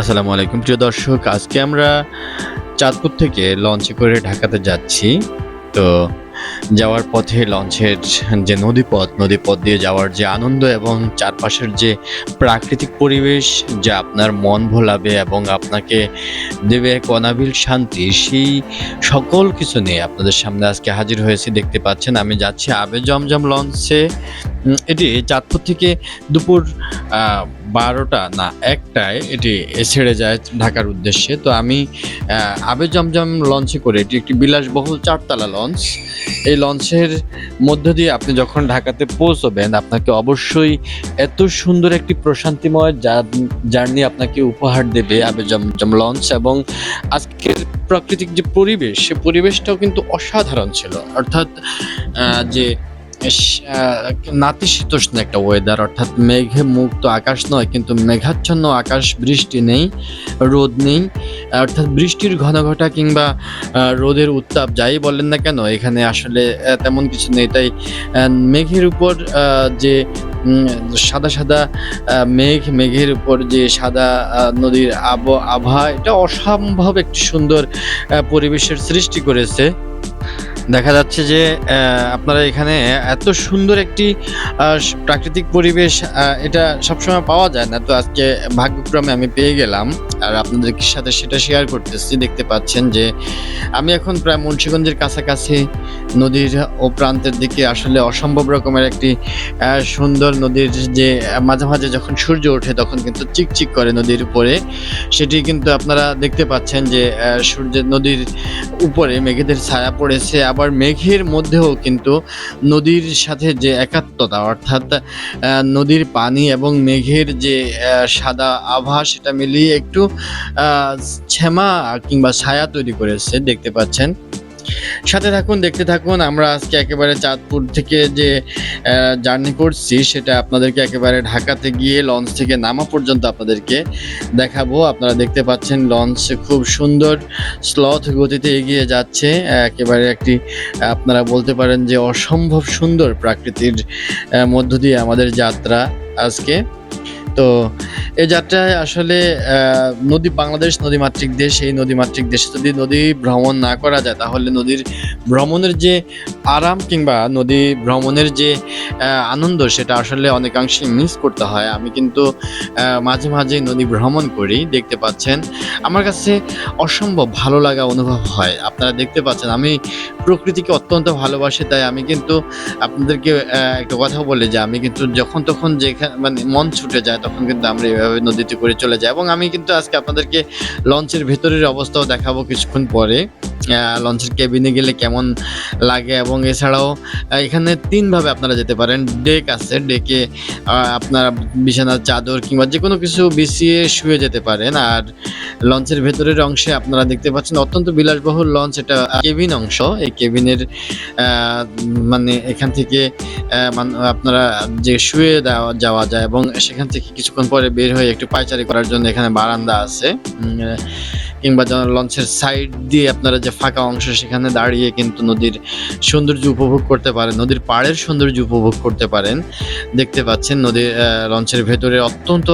আসসালামু আলাইকুম। প্রিয় দর্শক, আজকে আমরা চাঁদপুর থেকে লঞ্চে করে ঢাকাতে যাচ্ছি। তো যাওয়ার পথে লঞ্চের যে নদীপথ নদীপথ দিয়ে যাওয়ার যে আনন্দ এবং চারপাশের যে প্রাকৃতিক পরিবেশ যা আপনার মন ভোলাবে এবং আপনাকে দেবে এক অনাবিল শান্তি, সেই সকল কিছু নিয়ে আপনাদের সামনে আজকে হাজির হয়েছি। দেখতে পাচ্ছেন, আমি যাচ্ছি আবে জমজম লঞ্চে এটি চাঁদপুর থেকে দুপুর বারোটা, না, একটায় এটি ছেড়ে যায় ঢাকার উদ্দেশ্যে। তো আমি আবে জমজম লঞ্চে করে, এটি একটি বিলাসবহুল চারতলা লঞ্চ। এই লঞ্চের মধ্য দিয়ে আপনি যখন ঢাকাতে পৌঁছবেন, আপনাকে অবশ্যই এত সুন্দর একটি প্রশান্তিময় জার্নি আপনাকে উপহার দেবে আবে জমজম লঞ্চ এবং আজকের প্রাকৃতিক যে পরিবেশ, সে পরিবেশটাও কিন্তু অসাধারণ ছিল। অর্থাৎ যে নাতিশীতোষ্ণ একটা ওয়েদার অর্থাৎ মেঘে মুক্ত আকাশ নয়, কিন্তু মেঘাচ্ছন্ন আকাশ, বৃষ্টি নেই, রোদ নেই, অর্থাৎ বৃষ্টির ঘন ঘটা কিংবা রোদের উত্তাপ যাই বলেন না কেন, এখানে আসলে তেমন কিছু নেই। তাই মেঘের উপর যে সাদা সাদা মেঘ, মেঘের উপর যে সাদা নদীর আব আবহাওয়া, এটা অসম্ভব একটি সুন্দর পরিবেশের সৃষ্টি করেছে। দেখা যাচ্ছে যে আপনারা এখানে এত সুন্দর একটি প্রাকৃতিক পরিবেশ এটা সবসময় পাওয়া যায় না। তো আজকে ভাগ্যক্রমে আমি পেয়ে গেলাম আর আপনাদের সাথে সেটা শেয়ার করতেছি। দেখতে পাচ্ছেন যে, আমি এখন প্রায় মুন্সীগঞ্জের কাছাকাছি নদীর ও প্রান্তের দিকে আসলে অসম্ভব রকমের একটি সুন্দর নদীর যে, মাঝে মাঝে যখন সূর্য ওঠে তখন কিন্তু চিকচিক করে নদীর উপরে। সেটি কিন্তু আপনারা দেখতে পাচ্ছেন যে সূর্যের নদীর উপরে মেঘেদের ছায়া পড়েছে আবার মেঘের মধ্যেও কিন্তু নদীর সাথে যে একাত্মতা, অর্থাৎ নদীর পানি এবং মেঘের যে সাদা আভা, সেটা মিলিয়ে একটু শ্যামা কিংবা ছায়া তৈরি করেছে, দেখতে পাচ্ছেন। সাথে থাকুন, দেখতে থাকুন। আমরা আজকে একেবারে চাঁদপুর থেকে যে জার্নি করছি, সেটা আপনাদেরকে একেবারে ঢাকাতে গিয়ে লঞ্চ থেকে নামা পর্যন্ত আপনাদেরকে দেখাবো। আপনারা দেখতে পাচ্ছেন লঞ্চ খুব সুন্দর স্লথ গতিতে এগিয়ে যাচ্ছে। একেবারে একটি, আপনারা বলতে পারেন যে অসম্ভব সুন্দর প্রাকৃতির মধ্য দিয়ে আমাদের যাত্রা আজকে। তো এই যাত্রায় আসলে নদী বাংলাদেশ নদীমাতৃক দেশ, এই নদীমাতৃক দেশে যদি নদী ভ্রমণ না করা যায়, তাহলে নদীর ভ্রমণের যে আরাম কিংবা নদী ভ্রমণের যে আনন্দ, সেটা আসলে অনেকাংশে মিস করতে হয়। আমি কিন্তু মাঝে মাঝে নদী ভ্রমণ করি, দেখতে পাচ্ছেন। আমার কাছে অসম্ভব ভালো লাগা অনুভব হয়। আপনারা দেখতে পাচ্ছেন, আমি প্রকৃতিকে অত্যন্ত ভালোবাসি, তাই আমি কিন্তু আপনাদেরকে একটা কথা বলি যে, আমি কিন্তু যখন তখন যেখানে মানে মন ছুটে যায় তখন কিন্তু আমরা এভাবে নদীতে করে চলে যাই। এবং আমি কিন্তু আজকে আপনাদেরকে লঞ্চের ভেতরের অবস্থাও দেখাবো কিছুক্ষণ পরে। লঞ্চের কেবিনে গেলে কেমন লাগে? এবং এছাড়াও এখানে তিনভাবে আপনারা যেতে পারেন। ডেক আছে ডেকে আপনার বিছানার চাদর কিংবা যে কোনো কিছু বিছিয়ে শুয়ে যেতে পারেন। আর লঞ্চের ভেতরের অংশে আপনারা দেখতে পাচ্ছেন অত্যন্ত বিলাসবহুল লঞ্চ এটা কেবিন অংশ। এই কেবিনের মানে এখান থেকে আপনারা যে শুয়ে দেওয়া, যাওয়া যায় এবং সেখান থেকে কিছুক্ষণ পরে বের হয়ে একটু পায়চারি করার জন্য এখানে বারান্দা আছে। কিংবা লঞ্চের সাইড দিয়ে আপনারা যে ফাঁকা অংশ, সেখানে দাঁড়িয়ে কিন্তু নদীর সৌন্দর্য উপভোগ করতে পারেন, নদীর পাড়ের সৌন্দর্য উপভোগ করতে পারেন। দেখতে পাচ্ছেন নদীর লঞ্চের ভেতরে অত্যন্ত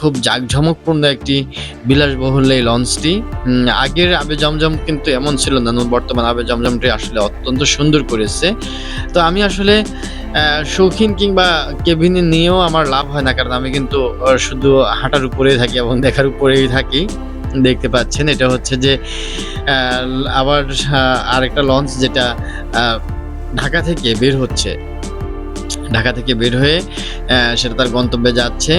খুব জাঁকঝমকপূর্ণ একটি বিলাসবহুল এই লঞ্চটি। আগের আবে জমজম কিন্তু এমন ছিল না, ন- বর্তমান আবে জমজমটি আসলে অত্যন্ত সুন্দর করেছে। তো আমি আসলে শৌখিন কিংবা কেবিনে নিয়েও আমার লাভ হয় না, কারণ আমি কিন্তু শুধু হাঁটার উপরেই থাকি এবং দেখার উপরেই থাকি। দেখতে পাচ্ছেন, এটা হচ্ছে যে আবার আরেকটা লঞ্চ যেটা ঢাকা থেকে বের হচ্ছে। ঢাকা থেকে বের হয়ে সেটা তার গন্তব্যে যাচ্ছে।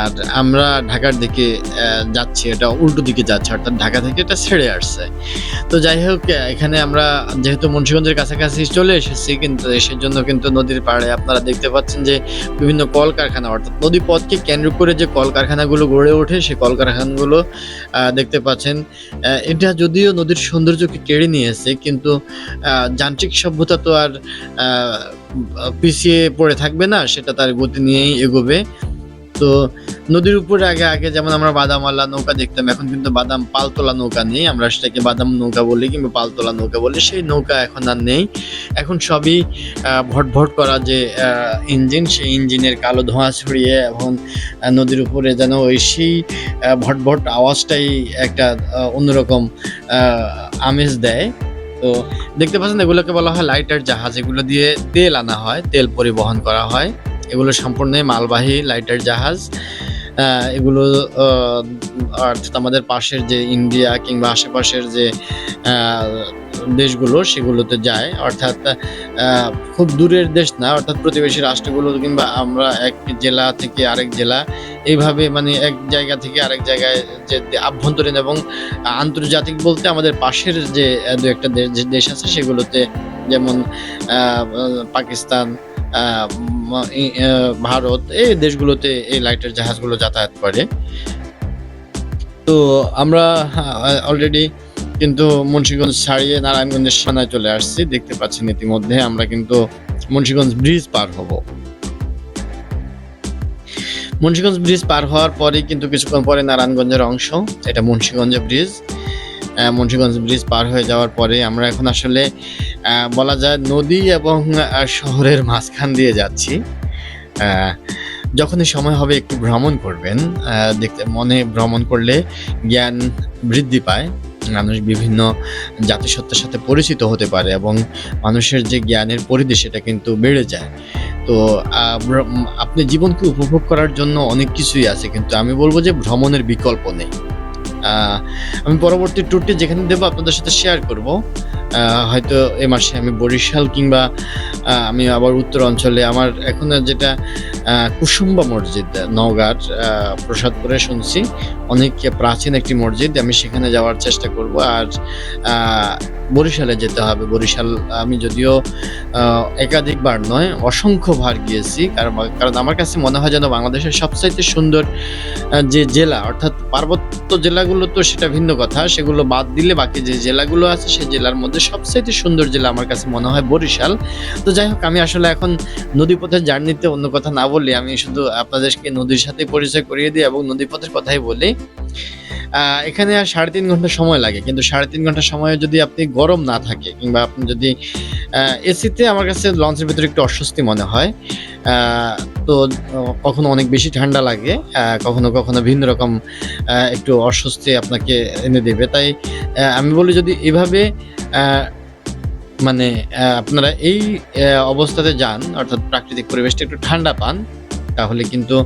আর আমরা ঢাকার দিকে যাচ্ছি, এটা উল্টো দিকে যাচ্ছে, অর্থাৎ ঢাকা থেকে এটা ছেড়ে আসছে। তো যাই হোক এখানে আমরা যেহেতু মুন্সিগঞ্জের কাছাকাছি চলে এসেছি, কিন্তু সেজন্য কিন্তু নদীর পাড়ে আপনারা দেখতে পাচ্ছেন যে বিভিন্ন কলকারখানা, অর্থাৎ নদী পথকে কেন্দ্র করে যে কলকারখানাগুলো গড়ে ওঠে, সেই কলকারখানাগুলো দেখতে পাচ্ছেন। এটা যদিও নদীর সৌন্দর্যকে কেড়ে নিয়েছে, কিন্তু যান্ত্রিক সভ্যতা তো আর পিছিয়ে পড়ে থাকবে না, সেটা তার গতি নিয়েই এগোবে। তো নদীর উপরে আগে আগে যেমন আমরা বাদামওয়ালা নৌকা দেখতাম এখন কিন্তু বাদাম পালতোলা নৌকা নেই। আমরা সেটাকে বাদাম নৌকা বলি কিংবা পালতোলা নৌকা বলি সেই নৌকা এখন আর নেই। এখন সবই ভটভট করা যে ইঞ্জিন সেই ইঞ্জিনের কালো ধোঁয়া ছড়িয়ে আহ, নদীর উপরে যেন ওই সেই ভটভট আওয়াজটাই একটা অন্যরকম আমেজ দেয়। তো দেখতে পাচ্ছেন এগুলোকে বলা হয় লাইটার জাহাজ। এগুলো দিয়ে তেল আনা হয় তেল পরিবহন করা হয়। এগুলো সম্পূর্ণই মালবাহী লাইটার জাহাজ। এগুলো অর্থাৎ আমাদের পাশের যে ইন্ডিয়া কিংবা আশেপাশের যে দেশগুলো, সেগুলোতে যায়। অর্থাৎ খুব দূরের দেশ না, অর্থাৎ প্রতিবেশী রাষ্ট্রগুলো কিংবা আমরা এক জেলা থেকে আরেক জেলা, এইভাবে মানে এক জায়গা থেকে আরেক জায়গায় যে আভ্যন্তরীণ এবং আন্তর্জাতিক বলতে আমাদের পাশের যে, দু একটা দেশ আছে সেগুলোতে, যেমন পাকিস্তান ভারত, এই দেশগুলোতে এই লাইটের জাহাজগুলো যাতায়াত করে। তো আমরা অলরেডি কিন্তু মুন্সিগঞ্জ ছাড়িয়ে নারায়ণগঞ্জের সীমানায় চলে আসছি। দেখতে পাচ্ছেন ইতিমধ্যে আমরা কিন্তু মুন্সিগঞ্জ ব্রিজ পার হব। মুন্সিগঞ্জ ব্রিজ পার হওয়ার পরে কিন্তু কিছুক্ষণ পরে নারায়ণগঞ্জের অংশ, এটা মুন্সিগঞ্জ ব্রিজ মুন্সিগঞ্জ ব্রিজ পার হয়ে যাওয়ার পরে আমরা এখন আসলে বলা যায় নদী এবং শহরের মাঝখান দিয়ে যাচ্ছি। যখনই সময় হবে একটু ভ্রমণ করবেন। দেখতে, মনে ভ্রমণ করলে জ্ঞান বৃদ্ধি পায়। মানুষ বিভিন্ন জাতিসত্তার সাথে পরিচিত হতে পারে এবং মানুষের যে জ্ঞানের পরিধি সেটা কিন্তু বেড়ে যায়। তো আপনি জীবনকে উপভোগ করার জন্য অনেক কিছুই আছে, কিন্তু আমি বলব যে ভ্রমণের বিকল্প নেই। আমি পরবর্তী ট্যুরটি যেখানে দেবো আপনাদের সাথে শেয়ার করব। হয়তো এ মাসে আমি বরিশাল কিংবা আমি আবার উত্তর অঞ্চলে আমার এখন যেটা কুসুম্বা মসজিদ, নওগাঁর প্রসাদপুরে শুনছি। অনেক প্রাচীন একটি মসজিদ, আমি সেখানে যাওয়ার চেষ্টা করব। আর বরিশালে যেতে হবে। বরিশাল, আমি যদিও একাধিকবার নয় অসংখ্যবার গিয়েছি। কারণ কারণ আমার কাছে মনে হয় যেন বাংলাদেশের সবচাইতে সুন্দর যে জেলা, অর্থাৎ পার্বত্য জেলাগুলো তো সেটা ভিন্ন কথা, সেগুলো বাদ দিলে বাকি যে জেলাগুলো আছে সেই জেলার মধ্যে সবচাইতে সুন্দর জেলা আমার কাছে মনে হয় বরিশাল। তো যাই হোক, আমি আসলে এখন নদীপথের জার্নিতে অন্য কথা না বললে আমি শুধু আপনাদেরকে নদীর সাথে পরিচয় করিয়ে দিই এবং নদীপথের কথাই বলি। এখানে আর সাড়ে তিন ঘণ্টা সময় লাগে, কিন্তু সাড়ে তিন ঘণ্টা সময়ে যদি আপনি গরম না থাকে, কিংবা আপনি যদি এসিতে আমার কাছে লঞ্চের ভিতরে একটু অস্বস্তি মনে হয় তো কখনো অনেক বেশি ঠান্ডা লাগে কখনো কখনো ভিন্ন রকম একটু অস্বস্তি আপনাকে এনে দেবে। তাই আমি বলি যদি এভাবে মানে আপনারা এই অবস্থাতে যান, অর্থাৎ প্রাকৃতিক পরিবেশটা একটু ঠান্ডা পান, তাহলে কিন্তু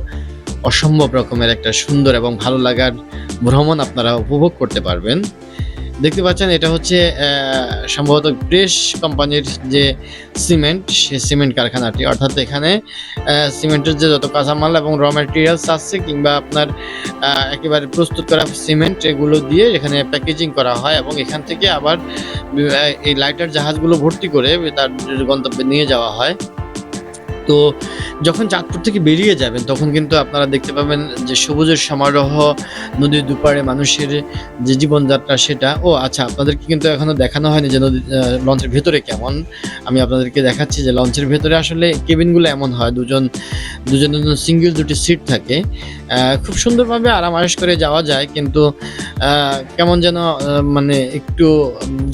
অসম্ভব রকমের একটা সুন্দর এবং ভালো লাগার ভ্রমণ আপনারা উপভোগ করতে পারবেন। দেখতে পাচ্ছেন, এটা হচ্ছে সম্ভবত গ্রেস কোম্পানির যে সিমেন্ট সে সিমেন্ট কারখানাটি। অর্থাৎ এখানে সিমেন্টের যে যত কাঁচামাল এবং র ম্যাটেরিয়ালস আছে কিংবা আপনার একেবারে প্রস্তুত করা সিমেন্ট, এগুলো দিয়ে এখানে প্যাকেজিং করা হয় এবং এখান থেকে আবার এই লাইটার জাহাজগুলো ভর্তি করে তার গন্তব্যে নিয়ে যাওয়া হয়। তো যখন চাঁদপুর থেকে বেরিয়ে যাবেন, তখন কিন্তু আপনারা দেখতে পাবেন যে সবুজের সমারোহ, নদীর দুপারে মানুষের যে জীবনযাত্রা সেটা। ও আচ্ছা আপনাদেরকে কিন্তু এখনও দেখানো হয়নি যে নদী লঞ্চের ভেতরে কেমন। আমি আপনাদেরকে দেখাচ্ছি যে লঞ্চের ভেতরে আসলে কেবিনগুলো এমন হয়, দুজন দুজন দুজন সিঙ্গেল দুটি সিট থাকে। খুব সুন্দরভাবে আরাম আয়েশ করে যাওয়া যায়, কিন্তু কেমন যেন মানে একটু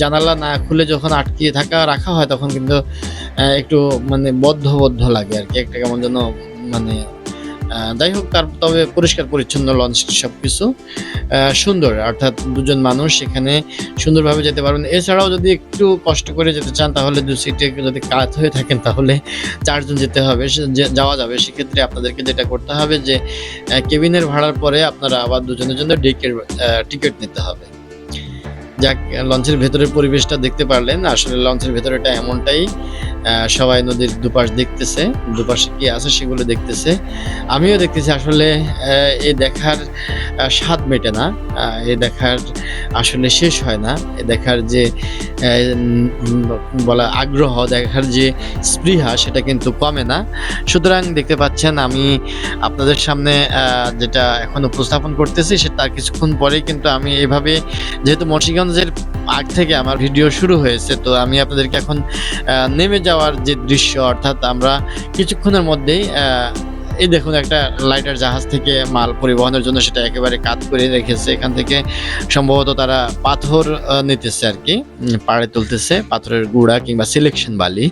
জানালা না খুলে যখন আটকিয়ে থাকা, রাখা হয়, তখন কিন্তু একটু মানে বদ্ধ বদ্ধ লাগে আর কি। একটা কেমন যেন মানে যাই হোক, তার তবে পরিষ্কার, পরিচ্ছন্ন লঞ্চ সব কিছু সুন্দর। অর্থাৎ দুজন মানুষ সেখানে সুন্দরভাবে যেতে পারবেন। এছাড়াও যদি একটু কষ্ট করে যেতে চান, তাহলে দু সিটে যদি কাত হয়ে থাকেন, তাহলে চারজন যেতে হবে। যাওয়া যাবে। সেক্ষেত্রে আপনাদেরকে যেটা করতে হবে যে কেবিনের ভাড়ার পরে আপনারা আবার দুজনের জন্য ডেকের টিকিট নিতে হবে। যাক, লঞ্চের ভেতরের পরিবেশটা দেখতে পারলেন। আসলে লঞ্চের ভেতরেটা এমনটাই সবাই নদীর দুপাশ দেখতেছে, দুপাশে কি আছে সেগুলো দেখতেছে। আমিও দেখতেছি আসলে এ দেখার স্বাদ মেটে না এ দেখার আসলে শেষ হয় না। এ দেখার যে বলা আগ্রহ, দেখার যে স্পৃহা সেটা কিন্তু কমে না। সুতরাং দেখতে পাচ্ছেন আমি আপনাদের সামনে যেটা এখন উপস্থাপন করতেছি সেটা কিছুক্ষণ পরেই কিন্তু আমি এভাবে, যেহেতু মুন্সিগঞ্জের আগ থেকে আমার ভিডিও শুরু হয়েছে, তো আমি আপনাদেরকে এখন নেমে যাওয়ার যে দৃশ্য, অর্থাৎ আমরা কিছুক্ষণের মধ্যেই এই দেখুন একটা লাইটার জাহাজ থেকে মাল পরিবহনের জন্য সেটা একেবারে কাত করে রেখেছে। এখান থেকে সম্ভবত তারা পাথর নিতেছে আর কি পাড়ে তুলতেছে, পাথরের গুঁড়া কিংবা সিলেকশন বালি।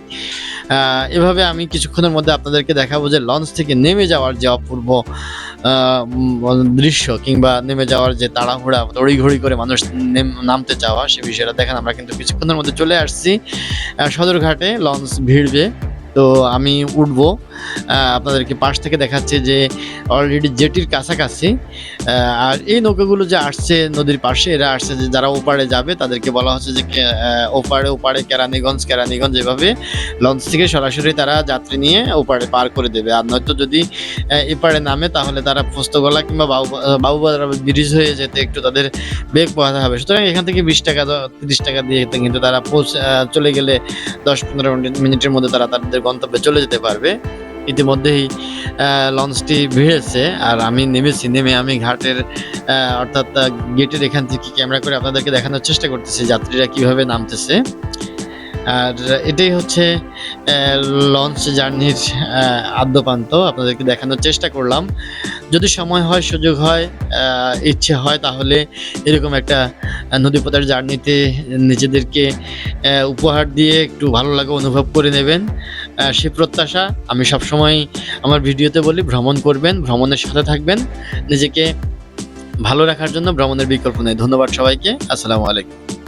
এভাবে আমি কিছুক্ষণের মধ্যে আপনাদেরকে দেখাবো যে লঞ্চ থেকে নেমে যাওয়ার যে অপূর্ব দৃশ্য কিংবা নেমে যাওয়ার যে তাড়াহুড়া দড়িঘড়ি করে মানুষ নেম- নামতে চাওয়া সে বিষয়টা দেখেন আমরা কিন্তু কিছুক্ষণের মধ্যে চলে আসছি। সদরঘাটে লঞ্চ ভিড়বে। তো আমি উঠবো। আপনাদেরকে পাশ থেকে দেখাচ্ছে যে অলরেডি জেটির কাছাকাছি আর এই নৌকাগুলো যে আসছে নদীর পাশে, এরা আসছে যে যারা ওপারে যাবে, তাদেরকে বলা হচ্ছে যে ওপারে ওপারে কেরানীগঞ্জ কেরানীগঞ্জ এভাবে লঞ্চ থেকে সরাসরি তারা যাত্রী নিয়ে ওপারে পার করে দেবে। আর নয়তো যদি এপারে নামে, তাহলে তারা পোস্তগোলা কিংবা বাবু বাবুবাজার ব্রিজ হয়ে যেতে একটু তাদের বেগ পোহাতে হবে। সুতরাং এখান থেকে বিশ টাকা, তিরিশ টাকা দিয়ে কিন্তু তারা পৌঁছ- চলে গেলে দশ পনেরো মিনিটের মধ্যে তারা তাদের গন্তব্যে চলে যেতে পারবে। ইতিমধ্যেই লঞ্চটি ভিড়েছে আর আমি নেমেছি। নেমে আমি ঘাটের অর্থাৎ গেটের এখান থেকে ক্যামেরা করে আপনাদেরকে দেখানোর চেষ্টা করতেছি যাত্রীরা কীভাবে নামতেছে। আর এটাই হচ্ছে লঞ্চ জার্নির আদ্যপান্ত। আপনাদেরকে দেখানোর চেষ্টা করলাম। যদি সময় হয়, সুযোগ হয় ইচ্ছে হয়, তাহলে এরকম একটা নদীপথের জার্নিতে নিজেদেরকে উপহার দিয়ে একটু ভালো লাগা অনুভব করে নেবেন। সে প্রত্যাশা। আমি সবসময় আমার ভিডিওতে বলি, ভ্রমণ করবেন, ভ্রমণের সাথে থাকবেন। নিজেকে ভালো রাখার জন্য ভ্রমণের বিকল্প নেই। ধন্যবাদ সবাইকে। আসসালামু আলাইকুম।